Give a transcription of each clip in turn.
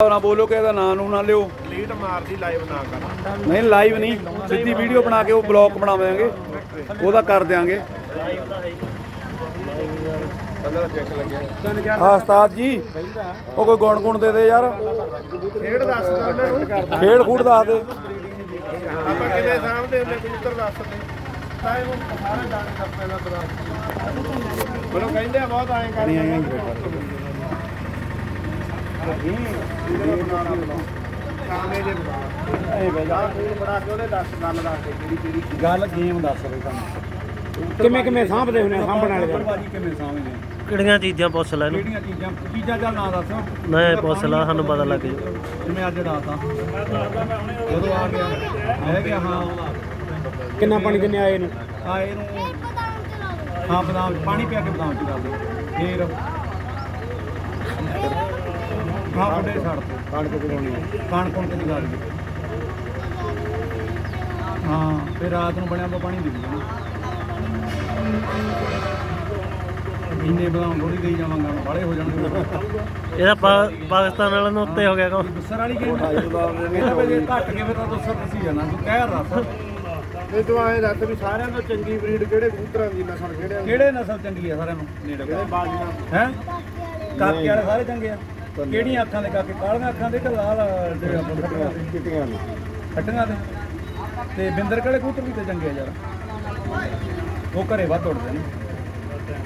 ਨਾ ਬੋਲੋ ਕਿ ਇਹਦਾ ਨਾਂ ਨੂੰ ਨਾ ਲਿਓ। ਲੀਡ ਮਾਰਦੀ ਲਾਈਵ ਨਾ ਕਰ। ਨਹੀਂ ਲਾਈਵ ਨਹੀਂ। ਸਿੱਧੀ ਵੀਡੀਓ ਬਣਾ ਕੇ ਉਹ ਬਲੌਗ ਬਣਾਵਾਂਗੇ। ਉਹਦਾ ਕਰ ਦਿਆਂਗੇ। ਹਾਂ ਉਸਤਾਦ ਜੀ। ਉਹ ਕੋਈ ਗੁਣ ਗੁਣ ਦੇ ਦੇ ਯਾਰ। ਖੇਡ ਦੱਸ ਦੋ ਉਹਨਾਂ ਨੂੰ। ਖੇਡ ਖੂਡ ਦੱਸ ਦੇ। ਆਪਾਂ ਕਿਤੇ ਸਾਹਮਣੇ ਉਹਨੇ ਕਬੂਤਰ ਦੱਸ ਦੇ। ਇਹ ਸਾਰੇ ਜਾਣ ਨਾ ਤਰਾ ਮੈਨੂੰ ਕਹਿੰਦੇ ਆ ਬਹੁਤ ਆਏ ਕਰਦੇ ਸਾਹਮਣੇ ਦੇ ਇਹ ਬਈ ਬਣਾ ਬਣਾ ਕੇ ਉਹਦੇ ਦੱਸ ਗੱਲ ਦੱਸ ਦੇ ਕਿਹੜੀ ਕਿਹੜੀ ਗੱਲ ਗੇਮ ਦੱਸ ਦੇ ਤੁਹਾਨੂੰ ਕਿਵੇਂ ਕਿਵੇਂ ਸਾਂਭਦੇ ਹੁੰਦੇ ਆ ਸਾਂਭਣ ਵਾਲੇ ਦਾ? ਬਾਜੀ ਕਿਵੇਂ ਸਾਂਭਦੇ ਕਿਹੜੀਆਂ ਚੀਜ਼ਾਂ ਪੁੱਛ ਲੈ ਇਹਨੂੰ? ਕਿਹੜੀਆਂ ਚੀਜ਼ਾਂ ਚੀਜ਼ਾਂ ਚੱਲ ਨਾ ਦੱਸ। ਮੈਂ ਪੁੱਛ ਲਾ ਸਾਨੂੰ ਪਤਾ ਲੱਗ ਜੂ ਜਿਵੇਂ ਅੱਜ ਰਾਤ ਆ। ਜਦੋਂ ਆ ਗਿਆ ਮੈਂ ਗਿਆ ਹਾਂ ਕਿੰਨਾ ਪਾਣੀ ਦਿੰਨੇ ਆਏ ਨੂੰ ਆ ਇਹਨੂੰ ਹਾਂ ਬਦਾਮ ਚ ਪਾਣੀ ਪਿਆ ਕੇ ਬਦਾਮ ਚ ਕਰ ਦੇ ਫੇਰ ਹਾਂ ਵੱਡੇ ਛੱਡ ਤੇ। ਕਣਕ ਬਣਾਉਣੀ ਕਾਣ ਕੋਣ ਤੇ ਨਿਗਾਰ ਦੇ ਹਾਂ ਫਿਰ ਰਾਤ ਨੂੰ ਬਣਿਆ ਵਾ ਪਾਣੀ ਦੇ ਦੇਣਾ ਇੰਨੇ ਬਦਾਮ ਥੋੜੀ ਦੇਈ ਜਾਵਾਂਗਾ ਮੈਂ ਬਾਲੇ ਹੋ ਜਾਣਗੇ। ਇਹਦਾ ਪਾਕਿਸਤਾਨ ਵਾਲਿਆਂ ਨੂੰ ਉੱਤੇ ਹੋ ਗਿਆ ਕੋ ਗੁੱਸਰ ਵਾਲੀ ਗੇਮ ਘੱਟ ਕੇ ਫਿਰ ਤਾਂ ਦੁੱਸਰ ਤੁਸੀਂ ਜਾਣਾ ਤੂੰ ਕਹਿ ਦੱਸ ਤੇ ਤੂੰ ਆਏ ਦੱਸ ਵੀ ਸਾਰਿਆਂ ਤੋਂ ਚੰਗੀ ਬਰੀਡ ਕਿਹੜੇ ਕਬੂਤਰਾਂ ਦੀ ਨਸਲ ਕਿਹੜੇ ਕਿਹੜੇ ਨਸਲ ਚੰਗੀ ਆ ਸਾਰਿਆਂ ਨੂੰ? ਨੇੜੇ ਕਿਹੜੇ ਬਾਜ਼ੀਆਂ ਹੈ? ਕਾਕੇ ਵਾਲੇ ਸਾਰੇ ਚੰਗੇ ਆ। ਕਿਹੜੀਆਂ ਅੱਖਾਂ ਦੇ ਕਾਕੇ? ਕਾਲੀਆਂ ਅੱਖਾਂ ਦੇ ਕਿ ਲਾਲ? ਕਿਤੀਆਂ ਨੇ ਫੱਟੀਆਂ ਦੇ। ਤੇ ਬਿੰਦਰ ਕਿਹੜੇ ਕਬੂਤਰ ਵੀ ਤੇ ਚੰਗੇ ਆ ਯਾਰ। ਉਹ ਘਰੇ ਵੱਧ ਉੱਡਦੇ ਨੇ।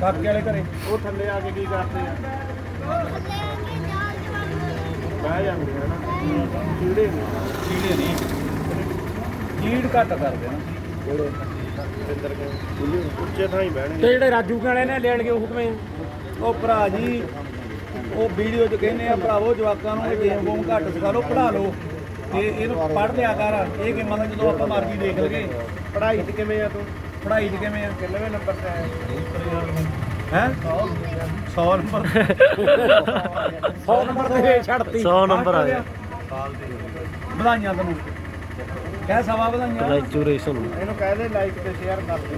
ਕਾਕੇ ਵਾਲੇ ਘਰੇ। ਉਹ ਥੱਲੇ ਆ ਕੇ ਕੀ ਕਰਦੇ ਆ? ਬਹਿ ਜਾਂਦੇ ਆ ਨਾ। ਕੀੜੇ ਨੇ। ਕੀੜੇ ਨਹੀਂ ਕੀੜ ਘੱਟ ਕਰਦੇ ਨਾ। ਜਿਹੜੇ ਅੰਦਰ ਕੇ ਉੱਚੇ ਥਾਂ ਹੀ ਤੇ ਬਹਿਣਗੇ ਜਿਹੜੇ ਰਾਜੂ ਕੇ ਵਾਲੇ ਨੇ ਲੈਣਗੇ ਉਹ ਕਿਵੇਂ? ਆ? ਉਹ ਭਰਾ ਜੀ ਉਹ ਵੀਡੀਓ 'ਚ ਕਹਿੰਦੇ ਆ ਭਰਾਵੋ ਜਵਾਕਾਂ ਨੂੰ ਇਹ ਗੇਮ ਗੂਮ ਘੱਟ ਸਿਖਾ ਲਓ ਪੜ੍ਹਾ ਲਓ ਤੇ ਇਹਨੂੰ ਪੜ੍ਹ ਲਿਆ ਕਰ। ਇਹ ਗੇਮਾਂ ਦਾ ਜਦੋਂ ਆਪਾਂ ਮਰਜ਼ੀ ਦੇਖ ਲਗੇ ਪੜ੍ਹਾਈ 'ਚ ਕਿਵੇਂ ਆ ਤੂੰ? ਪੜ੍ਹਾਈ 'ਚ ਕਿਵੇਂ ਆ? ਕਿੰਨਵੇਂ ਨੰਬਰ ਤੇ ਆਇਆ ਹੈ? 100 ਨੰਬਰ। 100 ਨੰਬਰ। ਤੇ ਛੱਡਤੀ। 100 ਨੰਬਰ ਆ ਗਿਆ। ਵਧਾਈਆਂ ਤੈਨੂੰ। ਕਹਿ ਸਵਾ ਵਧਾਈਆਂ। ਗ੍ਰੈਜੂਏਸ਼ਨ ਇਹਨੂੰ ਕਹਦੇ ਲਾਈਕ ਤੇ ਸ਼ੇਅਰ ਕਰ ਦੇ।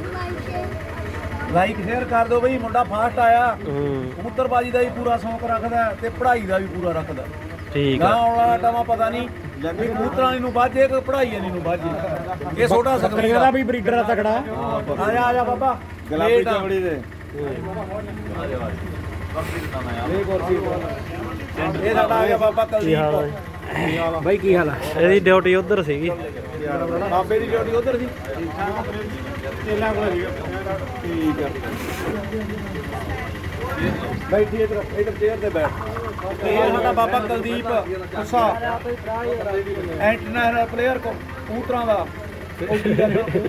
ਲਾਈਕ ਸ਼ੇਅਰ ਕਰ ਦਿਓ ਬਈ ਮੁੰਡਾ ਫਾਸਟ ਆਇਆ। ਹੂੰ। ਕਬੂਤਰਬਾਜੀ ਦਾ ਵੀ ਪੂਰਾ ਸ਼ੌਂਕ ਰੱਖਦਾ ਤੇ ਪੜ੍ਹਾਈ ਦਾ ਵੀ ਪੂਰਾ ਰੱਖਦਾ ਠੀਕ ਗਾਂ ਆ। ਆਉਣ ਵਾਲਾ ਟਾਈਮ ਪਤਾ ਨਹੀਂ ਵੀ ਕਬੂਤਰਾਂ ਵਾਲੀ ਨੂੰ ਬਾਝੇ ਕਿ ਪੜ੍ਹਾਈ ਵਾਲੀ ਨੂੰ ਬਾਝੇ ਇਹ ਛੋਟਾ ਕਰੀਏ ਦਾ ਵੀ ਬਰੀਡਰ ਆ ਤਕੜਾ। ਆ ਜਾ ਆ ਜਾ ਬਾਬਾ। ਗੁਲਾਬੀ ਚਮੜੀ ਦੇ। ਇਹ ਕੁਰਸੀ ਇਹ ਸਾਡਾ ਆ ਗਿਆ ਬਾਬਾ ਕੁਲਦੀਪ ਬਾਈ ਕੀ ਹਾਲ ਆ? ਇਹਦੀ ਡਿਊਟੀ ਉਧਰ ਸੀਗੀ। ਬਾਬੇ ਦੀ ਡਿਊਟੀ ਉਧਰ ਸੀ? ਇਹਨਾਂ ਕੋਲ ਠੀਕ ਆ। ਬੈਠੀ ਇਧਰ ਇਧਰ ਚੇਅਰ ਤੇ ਬੈਠ। ਤੇ ਇਹ ਸਾਡਾ ਬਾਬਾ ਕੁਲਦੀਪ ਉਸਾ ਇੰਟਰਨੈਸ਼ਨਲ ਪਲੇਅਰ ਕੋ ਕਬੂਤਰਾਂ ਦਾ। ਕਬੱਡੀ ਦਾ।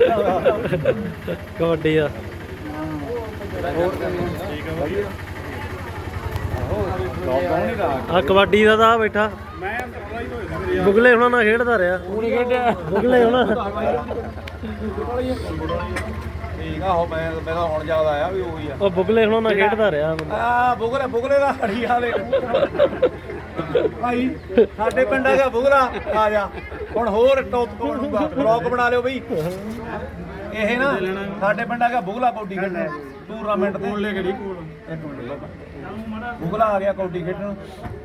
ਦਾ ਕਬੱਡੀ ਆ ਦਾ ਆ ਕਬੱਡੀ ਦਾ ਤਾਂ ਆ ਬੈਠਾ। ਬੁਗਲੇ ਹੁਣਾਂ ਨਾਲ ਖੇਡਦਾ ਰਿਹਾ। ਬੁਗਲੇ ਹੁਣਾਂ ਠੀਕ ਆ ਹੋ ਮੈਂ ਹੁਣ ਜ਼ਿਆਦਾ ਆਇਆ ਵੀ ਉਹੀ ਆ। ਉਹ ਬੁਗਲੇ ਹੁਣਾਂ ਨਾਲ ਖੇਡਦਾ ਰਿਹਾ। ਆ ਬੁਗਲੇ ਬੁਗਲੇ ਦਾ ਹੜੀ ਵਾਲੇ। ਭਾਈ ਸਾਡੇ ਪਿੰਡ ਹੈਗਾ ਬੁਗਲਾ ਆ ਜਾ। ਹੁਣ ਹੋਰ ਟੌਪ ਕੋਲ ਬਲੌਗ ਬਣਾ ਲਿਓ ਬਈ। ਇਹ ਨਾ ਸਾਡੇ ਪਿੰਡ ਹੈਗਾ ਬੁਗਲਾ ਟੂਰਨਾਮੈਂਟ ਤੇ। ਲੈ ਕੇ ਕੋਲ। ਇੱਕ ਮਿੰਟ ਲਓ। ਬੁਗਲਾ ਆ ਗਿਆ ਕੌਡੀ ਖੇਡਣ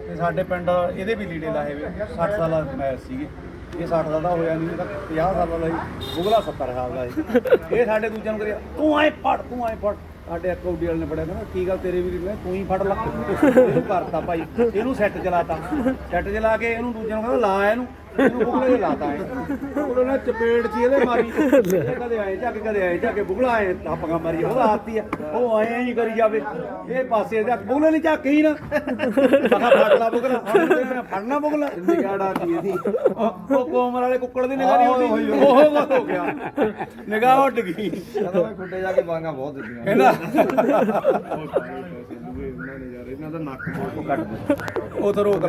ਤੇ ਸਾਡੇ ਪਿੰਡ ਇਹਦੇ ਵੀ ਲੀੜੇ ਲਾਏ ਵੇ 60 ਸਾਲਾ ਮੈਚ ਸੀਗੇ। ਇਹ 60 ਸਾਲ ਦਾ ਹੋਇਆ ਨਹੀਂ ਤਾਂ 50 ਸਾਲ ਦਾ ਸੀ। ਬੁਗਲਾ 70 ਸਾਲ ਦਾ ਸੀ। ਇਹ ਸਾਡੇ ਦੂਜਿਆਂ ਨੂੰ ਕਰਿਆ ਤੂੰ ਆਏ ਫੜ ਤੂੰ ਆਏ ਫੜ। ਸਾਡੇ ਕੌਡੀ ਵਾਲੇ ਨੇ ਫੜਿਆ ਕਹਿੰਦਾ ਕੀ ਗੱਲ ਤੇਰੇ ਵੀ ਮੈਂ ਤੂੰ ਹੀ ਫੜ ਲਾ। ਇਹਨੂੰ ਕਰਤਾ ਭਾਈ। ਇਹਨੂੰ ਸੈੱਟ ਚਲਾਤਾ। ਸੈੱਟ ਚਲਾ ਕੇ ਇਹਨੂੰ ਦੂਜਿਆਂ ਨੂੰ ਕਹਿੰਦਾ ਲਾ ਇਹਨੂੰ। ਇਹਨੂੰ ਬੁਗਲੇ ਦੇ ਲਾਤਾ ਐ ਉਹਨੇ ਨਾ ਚਪੇੜ ਚ ਇਹਦੇ ਮਾਰੀ। ਇਹ ਕਦੇ ਆਏ ਜਾ ਕੇ ਕਦੇ ਆਏ ਜਾ ਕੇ ਬੁਗਲਾ ਆਏ ਥਾਪਾਂ ਮਾਰੀ ਉਹਦਾ ਆਤੀ ਆ। ਉਹ ਆਏ ਹੀ ਕਰੀ ਜਾਵੇ। ਇਹ ਪਾਸੇ ਜਾ ਬੁਗਲੇ ਨਹੀਂ ਝਾਕੀ ਹੀ ਨਾ। ਮਖਾ ਫੜ ਲਾ ਬੁਗਲਾ ਹੁਣ ਇਹਨੇ ਫੜਨਾ ਬੁਗਲਾ। ਨਿਗਾੜਾ ਦੀ ਇਹਦੀ? ਉਹ ਉਹ ਕੋਮਰ ਵਾਲੇ ਕੁੱਕੜ ਦੀ ਨਿਗਾਹ ਨਹੀਂ ਹੁੰਦੀ। ਉਹ ਕੁਛ ਹੋ ਗਿਆ। ਨਿਗਾਹ ਉੱਡ ਗਈ। ਕਹਿੰਦਾ ਮੈਂ ਖੁੱਡੇ ਜਾ ਕੇ ਬਾਂਗਾ ਬਹੁਤ ਦਿੱਤੀਆਂ। ਕਹਿੰਦਾ ਇਹਨਾਂ ਦਾ ਨੱਕ ਬਹੁਤ ਉਹ ਤਾਂ ਰੋਕ